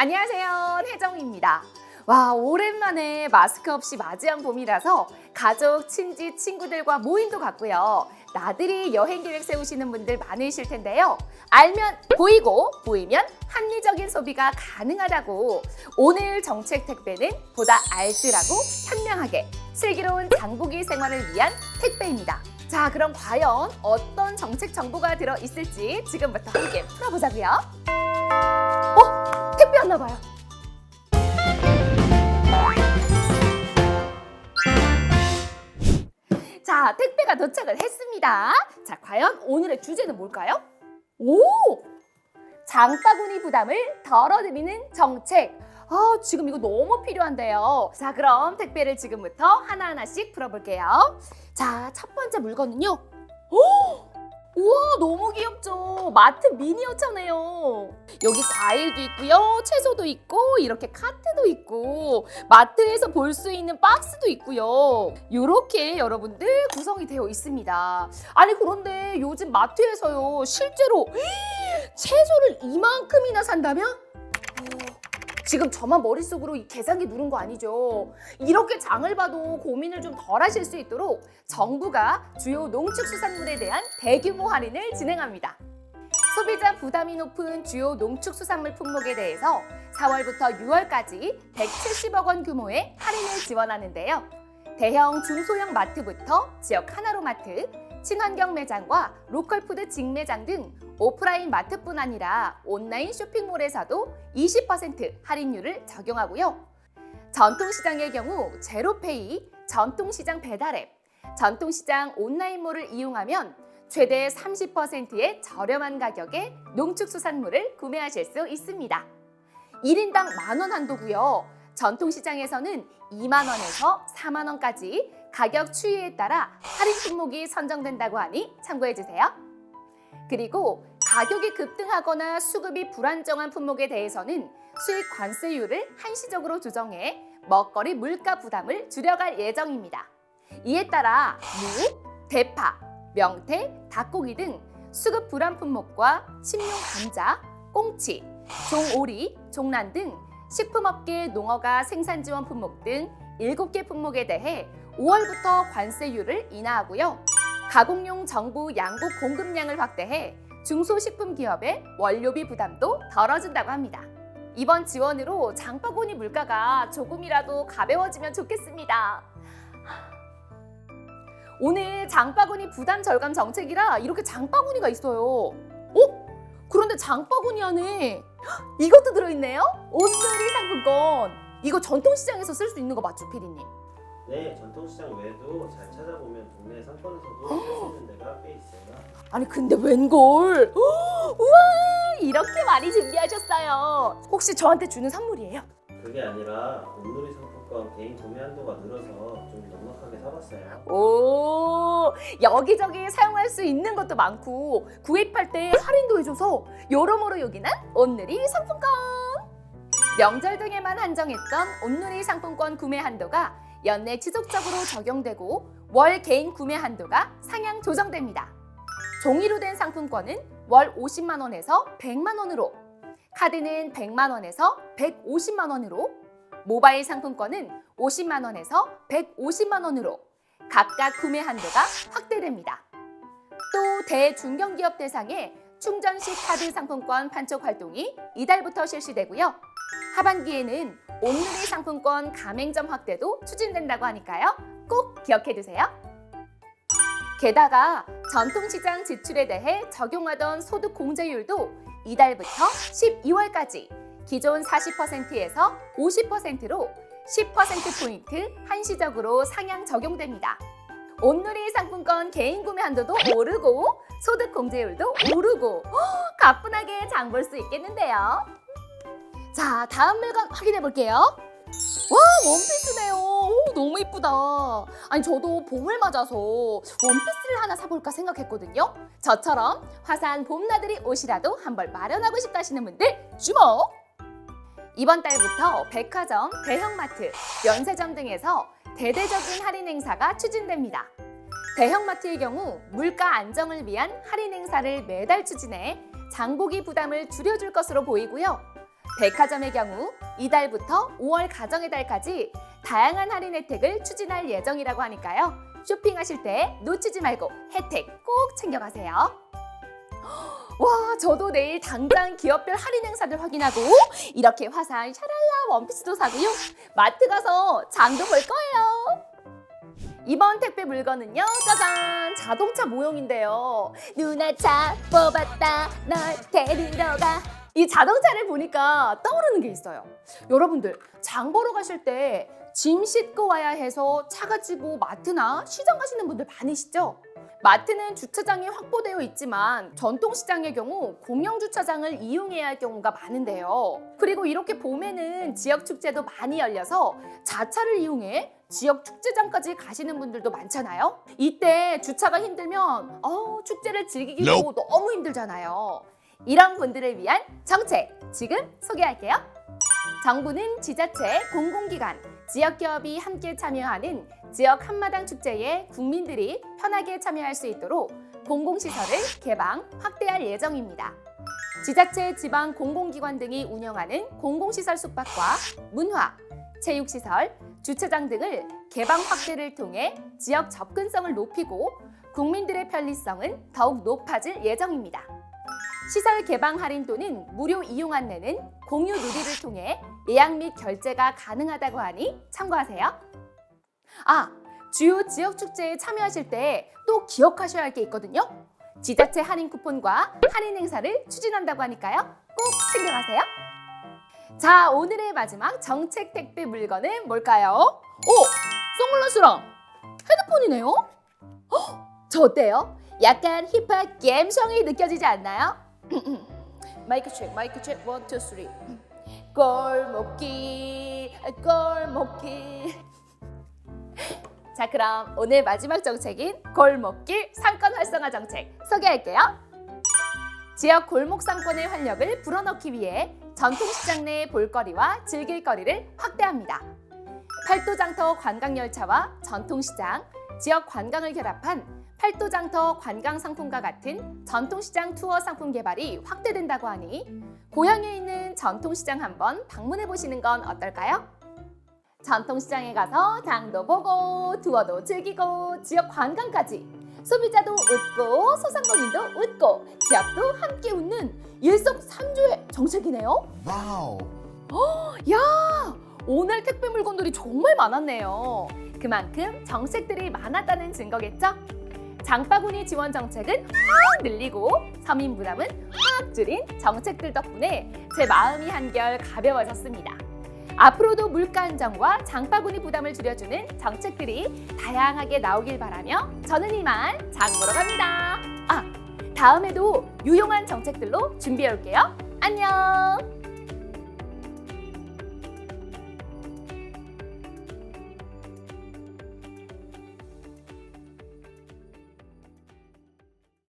안녕하세요. 혜정입니다. 와, 오랜만에 마스크 없이 맞이한 봄이라서 가족, 친지, 친구들과 모임도 갔고요. 나들이 여행 계획 세우시는 분들 많으실 텐데요. 알면 보이고 보이면 합리적인 소비가 가능하다고 오늘 정책 택배는 보다 알뜰하고 현명하게 슬기로운 장보기 생활을 위한 택배입니다. 자, 그럼 과연 어떤 정책 정보가 들어 있을지 지금부터 함께 풀어보자고요. 어? 택배 왔나 봐요. 자, 택배가 도착을 했습니다. 자, 과연 오늘의 주제는 뭘까요? 오! 장바구니 부담을 덜어드리는 정책. 아, 지금 이거 너무 필요한데요. 자, 그럼 택배를 지금부터 하나하나씩 풀어볼게요. 자, 첫 번째 물건은요. 오! 우와, 너무 귀엽죠? 마트 미니어처네요. 여기 과일도 있고요, 채소도 있고, 이렇게 카트도 있고, 마트에서 볼 수 있는 박스도 있고요. 이렇게 여러분들 구성이 되어 있습니다. 아니 그런데 요즘 마트에서요 실제로 채소를 이만큼이나 산다면 어, 지금 저만 머릿속으로 이 계산기 누른 거 아니죠? 이렇게 장을 봐도 고민을 좀 덜 하실 수 있도록 정부가 주요 농축수산물에 대한 대규모 할인을 진행합니다. 소비자 부담이 높은 주요 농축수산물 품목에 대해서 4월부터 6월까지 170억 원 규모의 할인을 지원하는데요. 대형 중소형 마트부터 지역 하나로 마트, 친환경 매장과 로컬푸드 직매장 등 오프라인 마트뿐 아니라 온라인 쇼핑몰에서도 20% 할인율을 적용하고요. 전통시장의 경우 제로페이, 전통시장 배달앱, 전통시장 온라인몰을 이용하면 최대 30%의 저렴한 가격에 농축수산물을 구매하실 수 있습니다. 1인당 만 원 한도고요. 전통시장에서는 2만 원에서 4만 원까지 가격 추이에 따라 할인 품목이 선정된다고 하니 참고해 주세요. 그리고 가격이 급등하거나 수급이 불안정한 품목에 대해서는 수익 관세율을 한시적으로 조정해 먹거리 물가 부담을 줄여갈 예정입니다. 이에 따라 무, 대파, 명태, 닭고기 등 수급 불안 품목과 식용 감자, 꽁치, 종오리, 종란 등 식품업계 농어가 생산 지원 품목 등 7개 품목에 대해 5월부터 관세율을 인하하고요. 가공용 정부 양국 공급량을 확대해 중소식품 기업의 원료비 부담도 덜어준다고 합니다. 이번 지원으로 장바구니 물가가 조금이라도 가벼워지면 좋겠습니다. 오늘 장바구니 부담 절감 정책이라 이렇게 장바구니가 있어요. 어? 그런데 장바구니 안에 이것도 들어있네요. 온누리 상품권. 이거 전통시장에서 쓸 수 있는 거 맞죠, 피디님? 네, 전통시장 외에도 잘 찾아보면 동네 상권에서도 있는 데가 꽤 있어요. 아니 근데 웬걸? 우와 이렇게 많이 준비하셨어요. 혹시 저한테 주는 선물이에요? 그게 아니라 온누리 상품권 개인 구매 한도가 늘어서 좀 넉넉하게 사봤어요. 오 여기저기 사용할 수 있는 것도 많고 구입할 때 할인도 해줘서 여러모로 요긴한 온누리 상품권. 명절 등에만 한정했던 온누리 상품권 구매 한도가 연내 지속적으로 적용되고 월 개인 구매 한도가 상향 조정됩니다. 종이로 된 상품권은 월 50만 원에서 100만 원으로, 카드는 100만 원에서 150만 원으로, 모바일 상품권은 50만 원에서 150만 원으로 각각 구매 한도가 확대됩니다. 또 대중견기업 대상의 충전식 카드 상품권 판촉 활동이 이달부터 실시되고요. 하반기에는 온누리 상품권 가맹점 확대도 추진된다고 하니까요. 꼭 기억해 두세요. 게다가 전통시장 지출에 대해 적용하던 소득 공제율도 이달부터 12월까지 기존 40%에서 50%로 10%포인트 한시적으로 상향 적용됩니다. 온누리 상품권 개인 구매 한도도 오르고 소득 공제율도 오르고 허, 가뿐하게 장 볼 수 있겠는데요. 자, 다음 물건 확인해 볼게요. 와, 원피스네요. 오, 너무 이쁘다. 아니, 저도 봄을 맞아서 원피스를 하나 사볼까 생각했거든요. 저처럼 화사한 봄나들이 옷이라도 한벌 마련하고 싶다 하시는 분들 주목! 이번 달부터 백화점, 대형마트, 면세점 등에서 대대적인 할인 행사가 추진됩니다. 대형마트의 경우 물가 안정을 위한 할인 행사를 매달 추진해 장보기 부담을 줄여줄 것으로 보이고요. 백화점의 경우 이달부터 5월 가정의 달까지 다양한 할인 혜택을 추진할 예정이라고 하니까요. 쇼핑하실 때 놓치지 말고 혜택 꼭 챙겨가세요. 와, 저도 내일 당장 기업별 할인 행사들 확인하고 이렇게 화사한 샤랄라 원피스도 사고요. 마트 가서 장도 볼 거예요. 이번 택배 물건은요, 짜잔! 자동차 모형인데요. 누나 차 뽑았다, 널 데리러 가. 이 자동차를 보니까 떠오르는 게 있어요. 여러분들, 장 보러 가실 때 짐 싣고 와야 해서 차 가지고 마트나 시장 가시는 분들 많으시죠? 마트는 주차장이 확보되어 있지만 전통시장의 경우 공영 주차장을 이용해야 할 경우가 많은데요. 그리고 이렇게 봄에는 지역 축제도 많이 열려서 자차를 이용해 지역 축제장까지 가시는 분들도 많잖아요. 이때 주차가 힘들면 어, 축제를 즐기기도 너무 힘들잖아요. 이런 분들을 위한 정책 지금 소개할게요. 정부는 지자체, 공공기관, 지역기업이 함께 참여하는 지역 한마당 축제에 국민들이 편하게 참여할 수 있도록 공공시설을 개방, 확대할 예정입니다. 지자체, 지방 공공기관 등이 운영하는 공공시설 숙박과 문화, 체육시설, 주차장 등을 개방 확대를 통해 지역 접근성을 높이고 국민들의 편리성은 더욱 높아질 예정입니다. 시설 개방 할인 또는 무료 이용 안내는 공유 누리를 통해 예약 및 결제가 가능하다고 하니 참고하세요. 아, 주요 지역 축제에 참여하실 때 또 기억하셔야 할 게 있거든요. 지자체 할인 쿠폰과 할인 행사를 추진한다고 하니까요. 꼭 챙겨가세요. 자, 오늘의 마지막 정책 택배 물건은 뭘까요? 오, 선글라스랑 헤드폰이네요. 헉, 저 어때요? 약간 힙합 감성이 느껴지지 않나요? 마이크 체크, 마이크 체크, 원, 투, 쓰리. 골목길, 골목길. 자, 그럼 오늘 마지막 정책인 골목길 상권 활성화 정책 소개할게요. 지역 골목 상권의 활력을 불어넣기 위해 전통시장 내 볼거리와 즐길거리를 확대합니다. 팔도장터 관광열차와 전통시장, 지역 관광을 결합한 팔도장터 관광 상품과 같은 전통시장 투어 상품 개발이 확대된다고 하니 고향에 있는 전통시장 한번 방문해 보시는 건 어떨까요? 전통시장에 가서 장도 보고 투어도 즐기고 지역 관광까지 소비자도 웃고 소상공인도 웃고 지역도 함께 웃는 일석삼조의 정책이네요. Wow. 야 오늘 택배 물건들이 정말 많았네요. 그만큼 정책들이 많았다는 증거겠죠? 장바구니 지원 정책은 확 늘리고 서민 부담은 확 줄인 정책들 덕분에 제 마음이 한결 가벼워졌습니다. 앞으로도 물가 안정과 장바구니 부담을 줄여주는 정책들이 다양하게 나오길 바라며 저는 이만 장 보러 갑니다. 아, 다음에도 유용한 정책들로 준비해 올게요. 안녕!